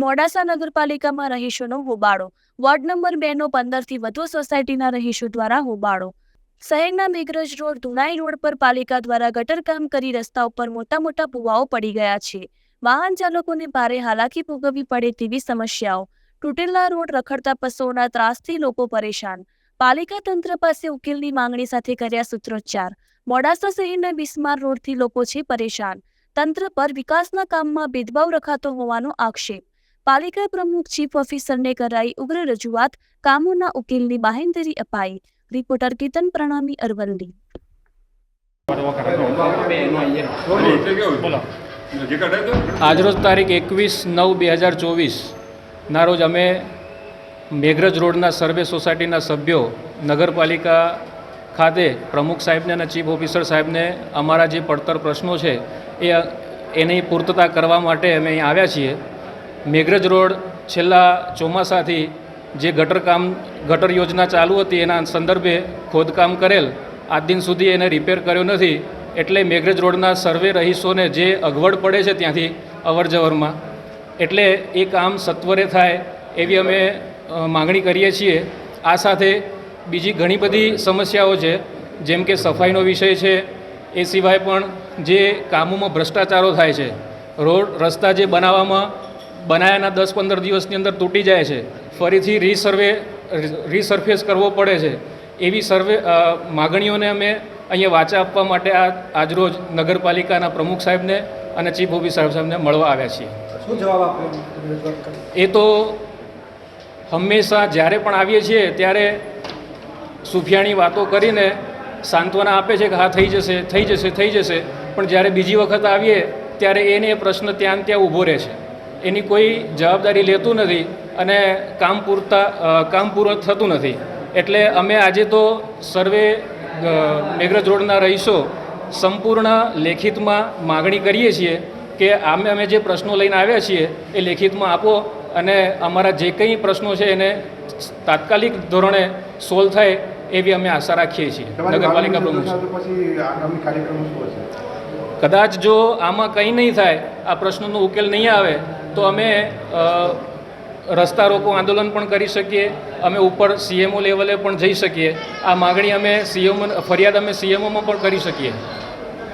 મોડાસા નગરપાલિકામાં રહીશોનો હોબાળો. Ward number બે નો પંદરથી વધુ સોસાયટીના રહીશો દ્વારા હોબાળો. શહેરના મેઘરજ રોડ, ધુણાઈ રોડ પર પાલિકા દ્વારા ગટર કામ કરી રસ્તા ઉપર મોટા મોટા ભૂવાઓ પડી ગયા છે. વાહન ચાલકોને ભારે હાલાકી ભોગવવી પડે તેવી સમસ્યાઓ. તૂટેલા રોડ રખડતા પશુઓના ત્રાસથી લોકો પરેશાન. પાલિકા તંત્ર પાસે ઉકેલની માંગણી સાથે કર્યા સૂત્રોચ્ચાર. મોડાસા શહેરના બિસ્માર રોડથી લોકો છે પરેશાન. તંત્ર પર વિકાસના કામમાં ભેદભાવ રખાતો હોવાનો આક્ષેપ. પાલિકા પ્રમુખ ચીફ ઓફિસરને કરાઈ ઉગ્ર રજૂઆત, કામોના ઉકેલની બાહેંધરી અપાઈ. રિપોર્ટર કેતન પ્રણામી, અરવલ્લી. આજરોજ તારીખ એકવીસ નવ બે હજાર ચોવીસના રોજ અમે મેઘરજ રોડના સર્વે સોસાયટીના સભ્યો, નગરપાલિકા ખાતે પ્રમુખ સાહેબને અને ચીફ ઓફિસર સાહેબને અમારા જે પડતર પ્રશ્નો છે, એ એની પૂર્તતા કરવા માટે અમે અહીં આવ્યા છીએ. મેઘરજ રોડ છેલ્લા ચોમાસાથી જે ગટર કામ, ગટર યોજના ચાલુ હતી, એના સંદર્ભે ખોદકામ કરેલ. આજ દિન સુધી એને રિપેર કર્યો નથી. એટલે મેઘરજ રોડના સર્વે રહીશોને જે અગવડ પડે છે ત્યાંથી અવરજવરમાં, એટલે એ કામ સત્વરે થાય એવી અમે માગણી કરીએ છીએ. આ સાથે બીજી ઘણી બધી સમસ્યાઓ છે, જેમ કે સફાઈનો વિષય છે, એ સિવાય પણ જે કામોમાં ભ્રષ્ટાચારો થાય છે, રોડ, રસ્તા જે બનાવવામાં બનાવ્યાના દસ પંદર દિવસની અંદર તૂટી જાય છે. ફરીથી રીસર્વે રીસર્ફેસ કરવો પડે છે. એવી સર્વે માગણીઓને અમે અહીંયા વાચા આપવા માટે આ આજરોજ નગરપાલિકાના પ્રમુખ સાહેબને અને ચીફ સાહેબ સાહેબને મળવા આવ્યા છીએ. શું જવાબ એ તો હંમેશા જ્યારે પણ આવીએ છીએ ત્યારે સુફિયાણી વાતો કરીને સાંત્વના આપે છે કે હા થઈ જશે થઈ જશે થઈ જશે. પણ જ્યારે બીજી વખત આવીએ ત્યારે એને એ પ્રશ્ન ત્યાં ત્યાં ઊભો રહે છે. એની કોઈ જવાબદારી લેતું નથી અને કામ પૂરતા કામ પૂરું થતું નથી. એટલે અમે આજે તો સર્વે મેઘરજ રોડના રહીશો સંપૂર્ણ લેખિતમાં માગણી કરીએ છીએ કે આમે અમે જે પ્રશ્નો લઈને આવ્યા છીએ એ લેખિતમાં આપો અને અમારા જે કંઈ પ્રશ્નો છે એને તાત્કાલિક ધોરણે સોલ્વ થાય એવી અમે આશા રાખીએ છીએ. નગરપાલિકા પ્રમુખ કદાચ જો આમાં કંઈ નહીં થાય, આ પ્રશ્નનો ઉકેલ નહીં આવે, તો અમે રસ્તા રોકો આંદોલન પણ કરી શકીએ, અમે ઉપર સીએમઓ લેવલે પણ જઈ શકીએ. આ માગણી અમે સીએમઓ ફરિયાદ અમે સીએમઓમાં પણ કરી શકીએ.